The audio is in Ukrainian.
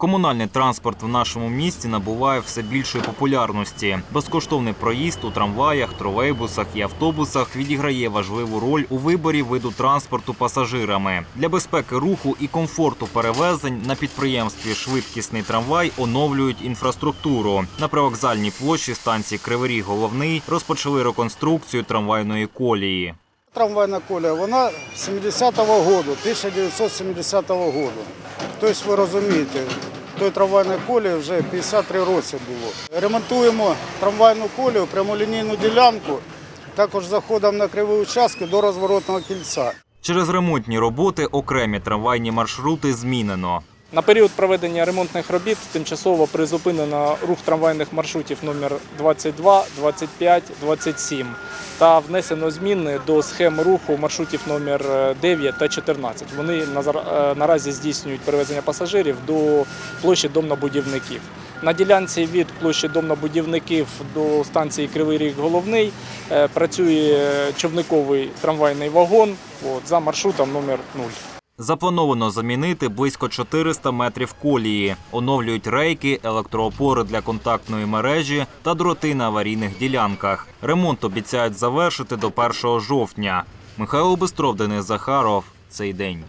Комунальний транспорт в нашому місті набуває все більшої популярності. Безкоштовний проїзд у трамваях, тролейбусах і автобусах відіграє важливу роль у виборі виду транспорту пасажирами. Для безпеки руху і комфорту перевезень на підприємстві Швидкісний трамвай оновлюють інфраструктуру. На привокзальній площі станції Кривий Головний розпочали реконструкцію трамвайної колії. Трамвайна колія, вона 70-го року, 1970 року. Тобто ви розумієте, той трамвайної колії вже 53 роки було. Ремонтуємо трамвайну колію, прямолінійну ділянку, також заходом на криві участки до розворотного кільця. Через ремонтні роботи окремі трамвайні маршрути змінено. На період проведення ремонтних робіт тимчасово призупинено рух трамвайних маршрутів номер 22, 25, 27 та внесено зміни до схем руху маршрутів номер 9 та 14. Вони е, наразі здійснюють перевезення пасажирів до площі домнобудівників. На ділянці від площі домнобудівників до станції Кривий Ріг Головний е, працює човниковий трамвайний вагон за маршрутом номер 0. Заплановано замінити близько 400 метрів колії, оновлюють рейки, електроопори для контактної мережі та дроти на аварійних ділянках. Ремонт обіцяють завершити до 1 жовтня. Михайло Бестров, Денис Захаров. Цей день.